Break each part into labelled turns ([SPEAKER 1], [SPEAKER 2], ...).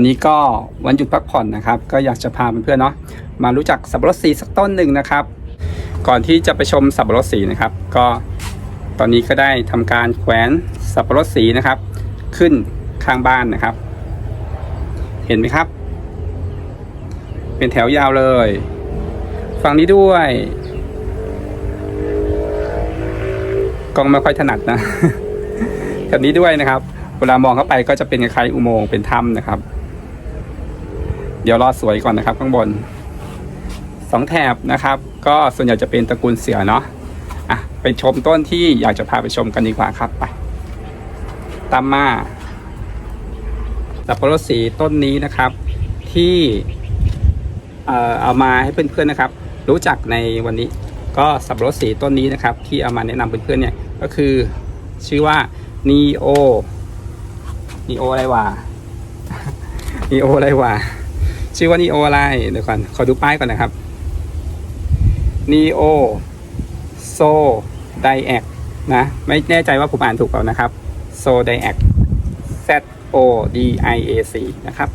[SPEAKER 1] วันนี้ก็วันหยุดพักผ่อนนะครับ ก็อยากจะพาเพื่อนๆเนาะมารู้จักสับปะรดสีสักต้นหนึ่งนะครับ ก่อนที่จะไปชมสับปะรดสีนะครับ ก็ตอนนี้ก็ได้ทำการแขวนสับปะรดสีนะครับ ขึ้นข้างบ้านนะครับ เห็นไหมครับ เป็นแถวยาวเลยฝั่งนี้ด้วยกล้องไม่ค่อยถนัดนะแบบนี้ด้วยนะครับ เวลามองเข้าไปก็จะเป็นคล้ายอุโมงค์เป็นถ้ำนะครับ เดี๋ยวรอสวยก่อนนะครับ ข้างบนสองแถบนะครับ ก็ส่วนใหญ่จะเป็นตระกูลเสือเนาะอะไปชมต้นที่อยากจะพาไปชมกันดีกว่าครับไปตามมาสับปะรดสีต้นนี้นะครับ ที่เอ่อเอามาให้เพื่อนๆนะครับ รู้จักในวันนี้ ก็สับปะรดสีต้นนี้นะครับ ที่เอามาแนะนำเพื่อนๆเนี่ยก็คือชื่อว่า neo neo อะไรวะ neo อะไรวะ ชื่อว่า neo ออะไรเดี๋ยวก่อนขอดูป้ายก่อนนะครับ neo so diac นะ ไม่แน่ใจว่าผมอ่านถูกเปล่านะครับ so diac z o d i a c นะครับ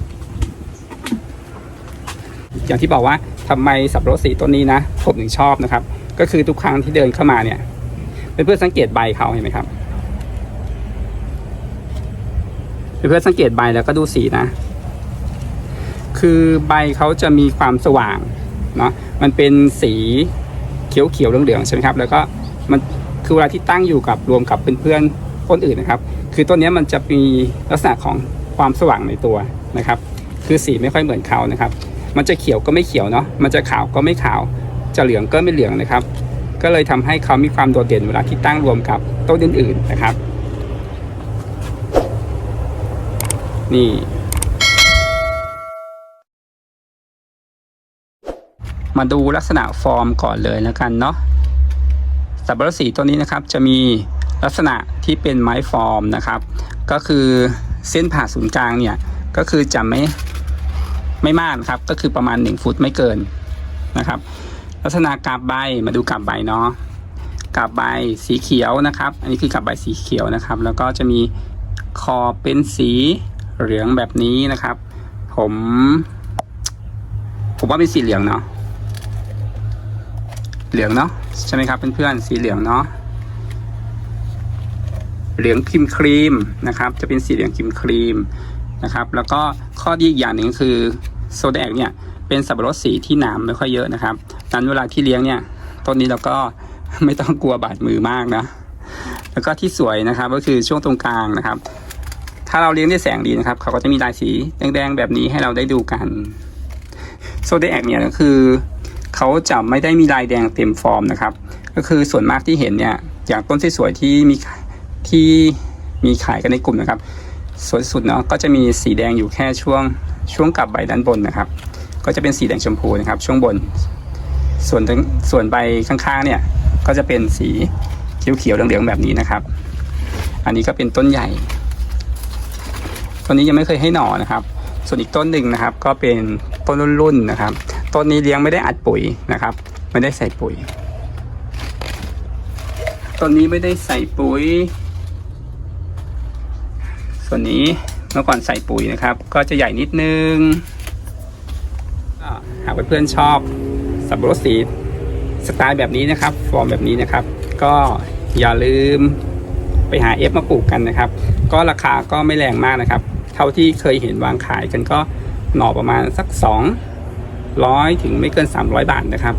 [SPEAKER 1] อย่างที่บอกว่าทำไมสับปะรดสีต้นนี้นะ ผมถึงชอบนะครับ ก็คือทุกครั้งที่เดินเข้ามาเนี่ยเป็นเพื่อสังเกตใบเขาเห็นไหมครับเป็นเพื่อสังเกตใบแล้วก็ดูสีนะ คือใบเขาจะมีความสว่างเนาะมันเป็นสีเขียวๆเหลืองๆใช่ไหมครับ แล้วก็มันคือเวลาที่ตั้งอยู่กับรวมกับเพื่อนๆต้นอื่นนะครับ คือต้นนี้มันจะมีลักษณะของความสว่างในตัวนะครับ คือสีไม่ค่อยเหมือนเขานะครับ มันจะเขียวก็ไม่เขียวเนาะมันจะขาวก็ไม่ขาว จะเหลืองก็ไม่เหลืองนะครับ ก็เลยทำให้เขามีความโดดเด่นเวลาที่ตั้งรวมกับต้นอื่นๆนะครับ นี่ มาดูลักษณะฟอร์มก่อนเลยแล้วกันเนาะสับปะรดสีตัวนี้นะครับจะมีลักษณะที่เป็นไม้ฟอร์มนะครับ ก็คือเส้นผ่าศูนย์กลางเนี่ยก็คือจะไม่ไม่มากครับก็คือประมาณ 1 ฟุตไม่เกินนะครับ ลักษณะกาบใบมาดูกาบใบเนาะกาบใบสีเขียวนะครับ อันนี้คือกาบใบสีเขียวนะครับ แล้วก็จะมีคอเป็นสีเหลืองแบบนี้นะครับ ผม ผมว่าเป็นสีเหลืองเนาะ เหลืองเนาะใช่ไหมครับเพื่อนๆสีเหลืองเนาะเหลืองครีมครีมนะครับ จะเป็นสีเหลืองครีมครีมนะครับ แล้วก็ข้อดีอีกอย่างหนึ่งคือโซแดกเนี่ยเป็นสับปะรดสีที่หนามไม่ค่อยเยอะนะครับนั้นเวลาที่เลี้ยงเนี่ยต้นนี้เราก็ไม่ต้องกลัวบาดมือมากนะแล้วก็ที่สวยนะครับก็คือช่วงตรงกลางนะครับ ถ้าเราเลี้ยงด้วยแสงดีนะครับ เขาก็จะมีลายสีแดงๆแบบนี้ให้เราได้ดูกัน โซเดแอกเนี่ยก็คือ เขาจะไม่ได้มีลายแดงเต็มฟอร์มนะครับ ก็คือส่วนมากที่เห็นเนี่ยอย่างต้นสวยๆที่มีที่มีขายกันในกลุ่มนะครับสวยสุดเนาะก็จะมีสีแดงอยู่แค่ช่วงช่วงกับใบด้านบนนะครับ ก็จะเป็นสีแดงชมพูนะครับ ช่วงบน ส่วนทั้งส่วนใบข้างๆเนี่ยก็จะเป็นสีเขียวๆเหลืองๆแบบนี้นะครับ อันนี้ก็เป็นต้นใหญ่ต้นนี้ยังไม่เคยให้หน่อนะครับ ส่วนอีกต้นหนึ่งนะครับ ก็เป็นต้นรุ่นๆนะครับ ต้นนี้เลี้ยงไม่ได้อัดปุ๋ยนะครับ ไม่ได้ใส่ปุ๋ยต้นนี้ไม่ได้ใส่ปุ๋ย ส่วนนี้เมื่อก่อนใส่ปุ๋ยนะครับ ก็จะใหญ่นิดนึงหากเพื่อนๆชอบสับปะรดสีสไตล์แบบนี้นะครับ ฟอร์มแบบนี้นะครับ ก็อย่าลืมไปหาเอฟมาปลูกกันนะครับ ก็ราคาก็ไม่แรงมากนะครับ เท่าที่เคยเห็นวางขายกันก็หน่อประมาณสัก 200ถึงไม่เกิน 300 บาทนะครับ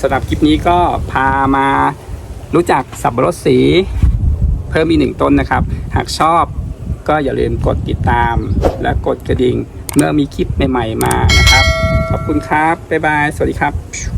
[SPEAKER 1] สำหรับคลิปนี้ก็พามารู้จักสับปะรดสีเพิ่มอีกหนึ่งต้นนะครับ หากชอบก็อย่าลืมกดติดตาม และกดกระดิ่งเมื่อมีคลิปใหม่ ๆ มานะครับ ขอบคุณครับ บ๊ายบาย สวัสดีครับ